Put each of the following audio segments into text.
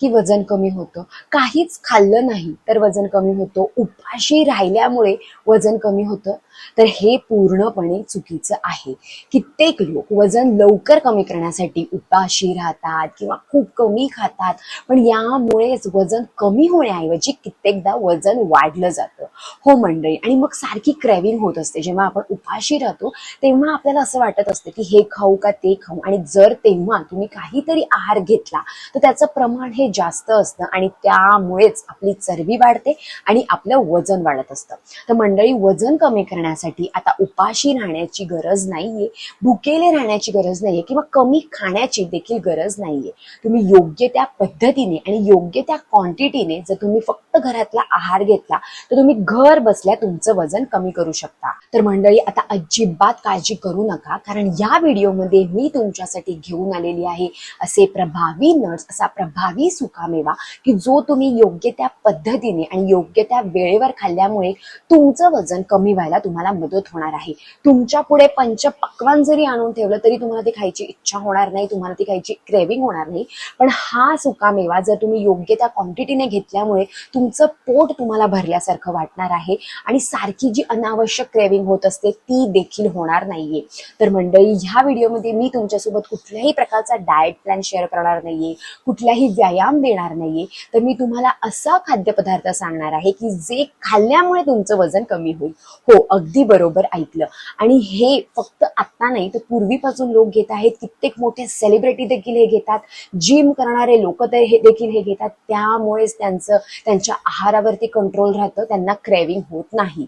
की वजन कमी होतं. काहीच खाल्लं नाही तर वजन कमी होतं. उपाशी राहिल्यामुळे वजन कमी होतं. तर हे पूर्णपणे चुकीचं आहे. कित्येक लोक वजन लवकर कमी करण्यासाठी उपाशी राहतात किंवा खूप कमी खातात. पण यामुळेच वजन कमी होण्याऐवजी कित्येकदा वजन वाढलं जातं. हो मंडळी आणि मग सारखी क्रॅविंग होत असते. जेव्हा आपण उपाशी राहतो तेव्हा आपल्याला असं वाटत असतं की हे खाऊ का ते खाऊ. आणि जर तेव्हा तुम्ही काहीतरी आहार घेतला तर त्याचं प्रमाण हे जास्त असतं आणि त्यामुळेच आपली चरबी वाढते आणि आपलं वजन वाढत असतं. तर मंडळी वजन कमी करण्यासाठी आता उपाशी राहण्याची गरज नाहीये भुकेले राहण्याची गरज नाहीये किंवा कमी खाण्याची देखील गरज नाहीये. तुम्ही योग्य त्या पद्धतीने आणि योग्य त्या क्वांटिटीने जर तुम्ही फक्त घरातला आहार घेतला तर तुम्ही घर बसल्या तुमचं वजन कमी करू शकता. तर मंडळी आता अजिबात काळजी करू नका कारण या व्हिडिओमध्ये मी तुमच्यासाठी घेऊन आलेली आहे असे प्रभावी नट्स असा प्रभावी सुकामेवा की जो तुम्ही योग्य त्या पद्धतीने आणि योग्य त्या वेळेवर खाल्ल्यामुळे तुमचं वजन कमी व्हायला तुम्हाला मदत होणार आहे. तुमच्यापुढे पंचपक्वान जरी आणून ठेवलं तरी तुम्हाला ते खायची इच्छा होणार नाही तुम्हाला ती खायची क्रेविंग होणार नाही. पण हा सुकामेवा जर तुम्ही योग्य त्या क्वांटिटीने घेतल्यामुळे तुमचं पोट तुम्हाला भरल्यासारखं वाटणार आहे आणि सारखी जी अनावश्यक क्रेविंग होत असते ती देखील होणार नाहीये. तर मंडळी ह्या व्हिडिओमध्ये मी तुमच्यासोबत कुठल्याही प्रकारचा डाएट प्लॅन शेअर करणार नाहीये कुठलाही व्यायाम देणार नाहीये तर मी तुम्हाला असा खाद्यपदार्थ सांगणार आहे की जे खाल्ल्यामुळे तुमचं वजन कमी होईल. हो अगदी बरोबर ऐकलं. आणि हे फक्त आता नाही तर पूर्वीपासून लोक घेत आहेत कित्येक मोठे सेलिब्रिटी देखील हे घेतात जिम करणारे लोक तर हे देखील हे घेतात त्यामुळेच त्यांचं त्यांच्या आहारावरती कंट्रोल राहतं त्यांना क्रेविंग होत नाही.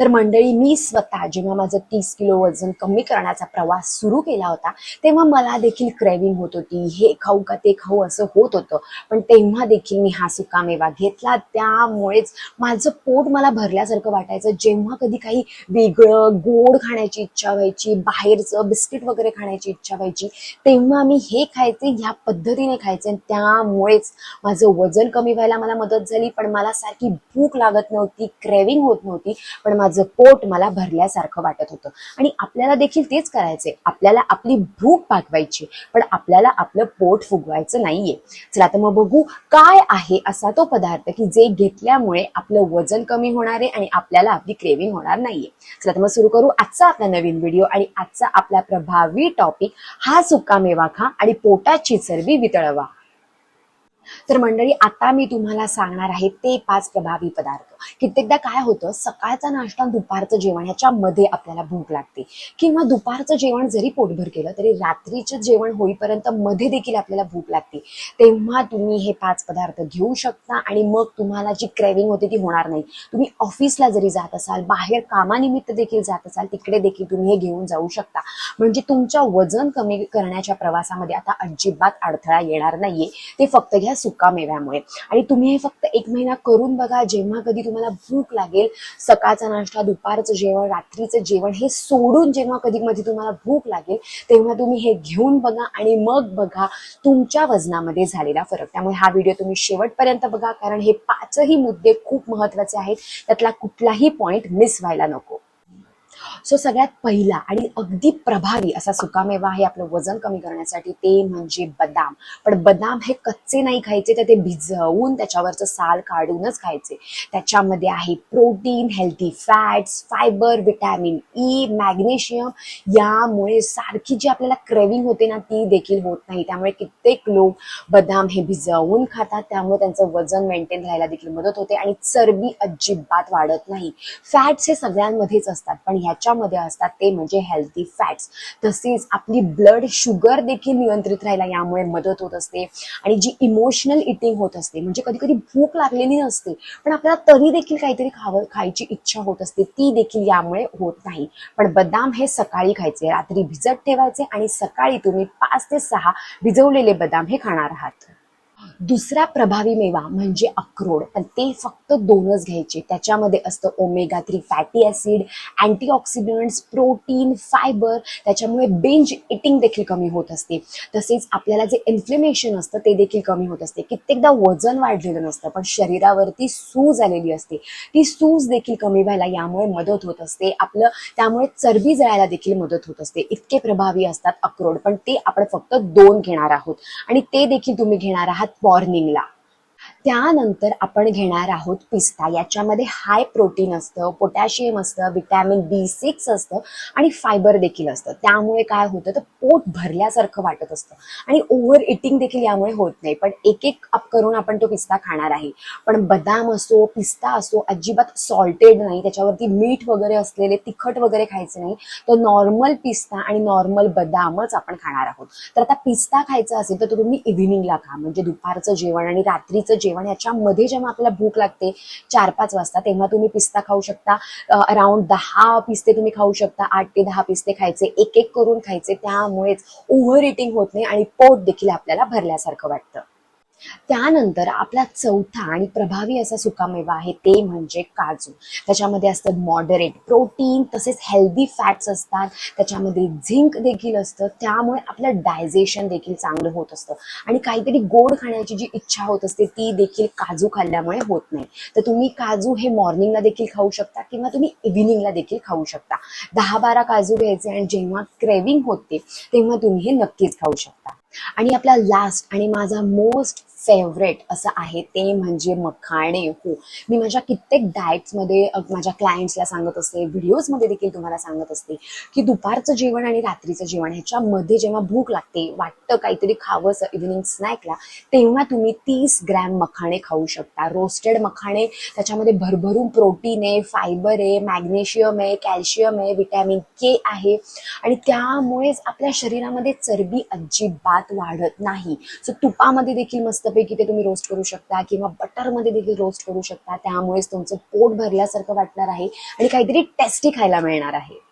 तर मंडळी मी स्वतः जेव्हा माझं तीस किलो वजन कमी करण्याचा प्रवास सुरू केला होता तेव्हा मला देखील क्रेविंग होत होती. हे खाऊ का ते खाऊ असं होत होतं. पण तेव्हा देखील मी हा सुकामेवा घेतला. त्यामुळेच माझं पोट मला भरल्यासारखं वाटायचं. जेव्हा कधी काही वेगळं गोड खाण्याची इच्छा व्हायची बाहेरचं बिस्किट वगैरे खाण्याची इच्छा व्हायची तेव्हा मी हे खायचे ह्या पद्धतीने खायचे. आणि त्यामुळेच माझं वजन कमी व्हायला मला मदत झाली. पण मला सारखी भूक लागत नव्हती क्रेविंग होत नव्हती. पण माझं पोट मला भरल्यासारखं वाटत होतं. आणि आपल्याला देखील तेच करायचे आपल्याला आपली भूक भागवायची पण आपल्याला आपलं पोट फुगवायचं नाहीये. चला तर मग बघू काय आहे असा तो पदार्थ की जे घेतल्यामुळे आपलं वजन कमी होणार आहे आणि आपल्याला आपली क्रेविंग होणार नाहीये. चला तर मग सुरू करू आजचा आपला नवीन व्हिडिओ आणि आजचा आपला प्रभावी टॉपिक हा सुका मेवा खा आणि पोटाची चरबी वितळवा. तर मंडळी आता मी तुम्हाला सांगणार आहे ते पाच प्रभावी पदार्थ. कित्येकदा काय होतं सकाळचा नाश्ता दुपारचं जेवण ह्याच्यामध्ये आपल्याला भूक लागते. किंवा दुपारचं जेवण जरी पोटभर केलं तरी रात्रीचं जेवण होईपर्यंत मध्ये देखील आपल्याला भूक लागते. तेव्हा तुम्ही हे पाच पदार्थ घेऊ शकता आणि मग तुम्हाला जी क्रेविंग होते ती होणार नाही. तुम्ही ऑफिसला जरी जात असाल बाहेर कामानिमित्त देखील जात असाल तिकडे देखील तुम्ही हे घेऊन जाऊ शकता. म्हणजे तुमच्या वजन कमी करण्याच्या प्रवासामध्ये आता अजिबात अडथळा येणार नाहीये. ते फक्त घ्या सुका मेव्यामुळे आणि तुम्ही हे फक्त एक महिना करून बघा जेव्हा कधी तुम्हाला मला भूक लागेल. सकाळचा नाश्ता दुपारचं जेवण रात्रीचं जेवण हे सोडून जेव्हा कधी मध्ये तुम्हाला भूक लागेल तेव्हा तुम्ही हे घेऊन बघा आणि मग बघा तुमच्या वजनामध्ये झालेला फरक. त्यामुळे हा व्हिडिओ तुम्ही शेवटपर्यंत बघा कारण हे पाचही मुद्दे खूप महत्त्वाचे आहेत. त्यातला कुठलाही पॉईंट मिस व्हायला नको. सो सगळ्यात पहिला आणि अगदी प्रभावी असा सुकामेवा आहे आपलं वजन कमी करण्यासाठी ते म्हणजे बदाम. पण बदाम हे कच्चे नाही खायचे तर ते भिजवून त्याच्यावरचं साल काढूनच खायचे. त्याच्यामध्ये आहे protein healthy fats fibre vitamin E magnesium यामुळे सारखी जी आपल्याला क्रेविंग होते ना ती देखील होत नाही. त्यामुळे कित्येक लोक बदाम हे भिजवून खातात. त्यामुळे त्यांचं वजन मेंटेन राहायला देखील मदत होते आणि चरबी अजिबात वाढत नाही. फॅट्स हे सगळ्यांमध्येच असतात. पण ह्याच्या ह्याच्यामध्ये असतात ते म्हणजे हेल्थी फॅट्स तसेच आपली ब्लड शुगर देखील नियंत्रित राहायला यामुळे मदत होत असते आणि जी इमोशनल इटिंग होत असते म्हणजे कधी कधी भूक लागलेली नसते पण आपल्याला तरी देखील काहीतरी खावं खायची इच्छा होत असते ती देखील यामुळे होत नाही. पण बदाम हे सकाळी खायचे रात्री भिजत ठेवायचे आणि सकाळी तुम्ही पाच ते सहा भिजवलेले बदाम हे खाणार आहात. दुसरा प्रभावी मेवा म्हणजे अक्रोड. पण ते फक्त दोनच घ्यायचे. त्याच्यामध्ये असतं omega three fatty acid antioxidants protein fibre त्याच्यामुळे बेंज इटिंग देखील कमी होत असते. तसेच आपल्याला जे इन्फ्लेमेशन असतं ते देखील कमी होत असते. कित्येकदा वजन वाढलेलं नसतं पण शरीरावरती सूज आलेली असते. ती सूज देखील कमी व्हायला यामुळे मदत होत असते. आपलं त्यामुळे चरबी जळायला देखील मदत होत असते. इतके प्रभावी असतात अक्रोड पण ते आपण फक्त दोन घेणार आहोत. आणि ते देखील तुम्ही घेणार आहात मॉर्निंगला त्यानंतर आपण घेणार आहोत पिस्ता. याच्यामध्ये हाय प्रोटीन असतं पोटॅशियम असतं विटॅमिन बी सिक्स असतं आणि फायबर देखील असतं. त्यामुळे काय होतं तर पोट भरल्यासारखं वाटत असतं. आणि ओव्हर इटिंग देखील यामुळे होत नाही. पण एक एक अप करून आपण तो पिस्ता खाणार आहे. पण बदाम असो पिस्ता असो अजिबात सॉल्टेड नाही. त्याच्यावरती मीठ वगैरे असलेले तिखट वगैरे खायचे नाही. तर नॉर्मल पिस्ता आणि नॉर्मल बदामच आपण खाणार आहोत. तर आता पिस्ता खायचा असेल तर तुम्ही इव्हिनिंगला खा. म्हणजे दुपारचं जेवण आणि रात्रीचं जेवण याच्यामध्ये जेव्हा आपल्याला भूक लागते चार पाच वाजता तेव्हा तुम्ही पिस्ता खाऊ शकता. अराउंड दहा पिस्ते तुम्ही खाऊ शकता. आठ ते दहा पिस्ते खायचे एक एक करून खायचे. त्यामुळेच ओव्हर इटिंग होत नाही आणि पोट देखील आपल्याला भरल्यासारखं वाटतं. त्यानंतर आपला चौथा आणि प्रभावी असा सुकामेवा आहे ते म्हणजे काजू. त्याच्यामध्ये असतात मॉडरेट प्रोटीन तसेच हेल्दी फॅट्स असतात. त्याच्यामध्ये झिंक देखील असतं. त्यामुळे आपलं डायजेशन देखील चांगलं होत असतं. आणि काहीतरी गोड खाण्याची जी इच्छा होत असते ती देखील काजू खाल्ल्यामुळे होत नाही. तर तुम्ही काजू हे मॉर्निंगला देखील खाऊ शकता किंवा तुम्ही इव्हिनिंगला देखील खाऊ शकता. दहा बारा काजू घ्यायचे आणि जेव्हा क्रेविंग होते तेव्हा तुम्ही हे नक्कीच खाऊ शकता. आणि आपला लास्ट आणि माझा मोस्ट फेवरेट असं आहे ते म्हणजे मखाणे. हो. मी माझ्या कित्येक डाएट्समध्ये माझ्या क्लायंट्सला सांगत असते व्हिडिओजमध्ये देखील तुम्हाला सांगत असते की दुपारचं जेवण आणि रात्रीचं जेवण ह्याच्यामध्ये जेव्हा भूक लागते वाटतं काहीतरी खावंसं इव्हिनिंग स्नॅकला तेव्हा तुम्ही तीस ग्रॅम मखाणे खाऊ शकता. रोस्टेड मखाणे त्याच्यामध्ये भरभरून प्रोटीन आहे फायबर आहे मॅग्नेशियम आहे कॅल्शियम आहे विटॅमिन के आहे. आणि त्यामुळेच आपल्या शरीरामध्ये चरबी अजिबात वाढत नाही. सो तुपामध्ये देखील मस्त मस्तपैकी ते तुम्ही रोस्ट करू शकता किंवा बटरमध्ये देखील रोस्ट करू शकता. त्यामुळेच तुमचं पोट भरल्यासारखं वाटणार आहे आणि काहीतरी टेस्टी खायला मिळणार आहे.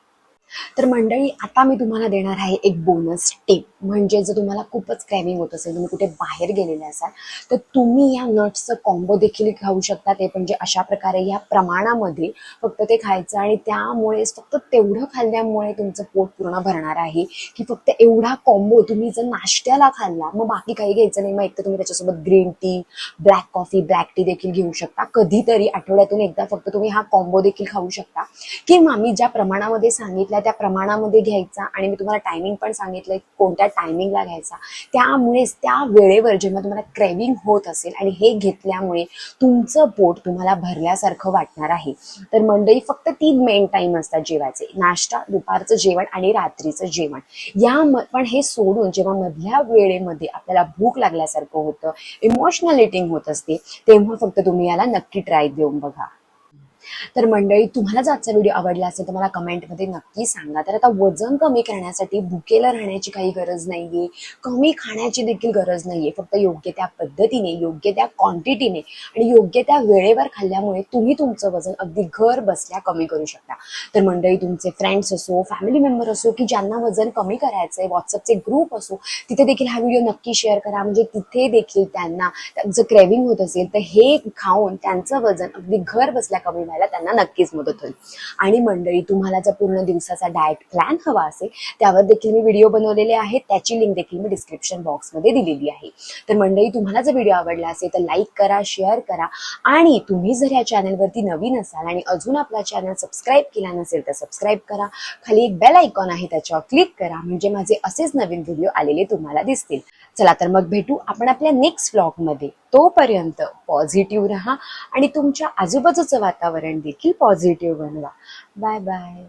तर मंडळी आता मी तुम्हाला देणार आहे एक बोनस टिप म्हणजे जर तुम्हाला खूपच क्रेविंग होत असेल तुम्ही कुठे बाहेर गेलेले असाल तर तुम्ही या नट्सचं कॉम्बो देखील खाऊ शकता. ते म्हणजे अशा प्रकारे या प्रमाणामध्ये फक्त ते खायचं आणि त्यामुळेच फक्त तेवढं खाल्ल्यामुळे तुमचं पोट पूर्ण भरणार आहे. की फक्त एवढा कॉम्बो तुम्ही जर नाश्त्याला खाल्ला मग बाकी काही घ्यायचं नाही. मग एक तर तुम्ही त्याच्यासोबत green tea black coffee black tea देखील घेऊ शकता. कधीतरी आठवड्यातून एकदा फक्त तुम्ही हा कॉम्बो देखील खाऊ शकता. किंवा मी ज्या प्रमाणामध्ये सांगितल्या त्या प्रमाणामध्ये घ्यायचा. आणि मी तुम्हाला टायमिंग पण सांगितलंय कोणत्या टायमिंगला घ्यायचा. त्यामुळेच त्या वेळेवर जेव्हा तुम्हाला क्रेविंग होत असेल आणि हे घेतल्यामुळे तुमचं पोट तुम्हाला भरल्यासारखं वाटणार आहे. तर मंडळी फक्त तीन मेन टाइम असतात जेवायचे. नाश्ता दुपारचं जेवण आणि रात्रीचं जेवण. या पण हे सोडून जेव्हा मधल्या वेळेमध्ये आपल्याला भूक लागल्यासारखं होतं इमोशनल इटिंग होत असते तेव्हा फक्त तुम्ही याला नक्की ट्राय देऊन बघा. तर मंडळी तुम्हाला जर आजचा व्हिडिओ आवडला असेल तर मला कमेंटमध्ये नक्की सांगा. तर आता वजन कमी करण्यासाठी भुकेला राहण्याची काही गरज नाहीये. कमी खाण्याची देखील गरज नाहीये. फक्त योग्य त्या पद्धतीने योग्य त्या क्वांटिटीने आणि योग्य त्या वेळेवर खाल्ल्यामुळे तुम्ही तुमचं वजन अगदी घर बसल्या कमी करू शकता. तर मंडळी तुमचे फ्रेंड्स असो फॅमिली मेंबर असो की ज्यांना वजन कमी करायचं आहे व्हॉट्सअपचे ग्रुप असो तिथे देखील हा व्हिडिओ नक्की शेअर करा. म्हणजे तिथे देखील त्यांना जर क्रेविंग होत असेल तर हे खाऊन त्यांचं वजन अगदी घर बसल्या कमी व्हायला त्यांना नक्कीच मदत होईल. आणि मंडळी तुम्हाला जर पूर्ण दिवसाचा डाएट प्लॅन हवा असेल त्यावर देखील मी व्हिडिओ बनवलेले आहेत. त्याची लिंक देखील मी डिस्क्रिप्शन बॉक्समध्ये दिलेली आहे. तर मंडळी तुम्हाला जर व्हिडिओ आवडला असेल तर लाईक करा शेअर करा. आणि तुम्ही जर या चॅनलवरती नवीन असाल आणि अजून आपला चॅनल सबस्क्राईब केला नसेल तर सबस्क्राईब करा. खाली एक बेल आयकॉन आहे त्याच्यावर क्लिक करा. म्हणजे माझे असेच नवीन व्हिडिओ आलेले तुम्हाला दिसतील. चला तर मग भेटू आपण आपल्या नेक्स्ट व्लॉगमध्ये तोपर्यंत पॉझिटिव्ह राहा आणि तुमच्या आजूबाजूचं वातावरण देखील पॉझिटिव्ह बनवा. Bye bye.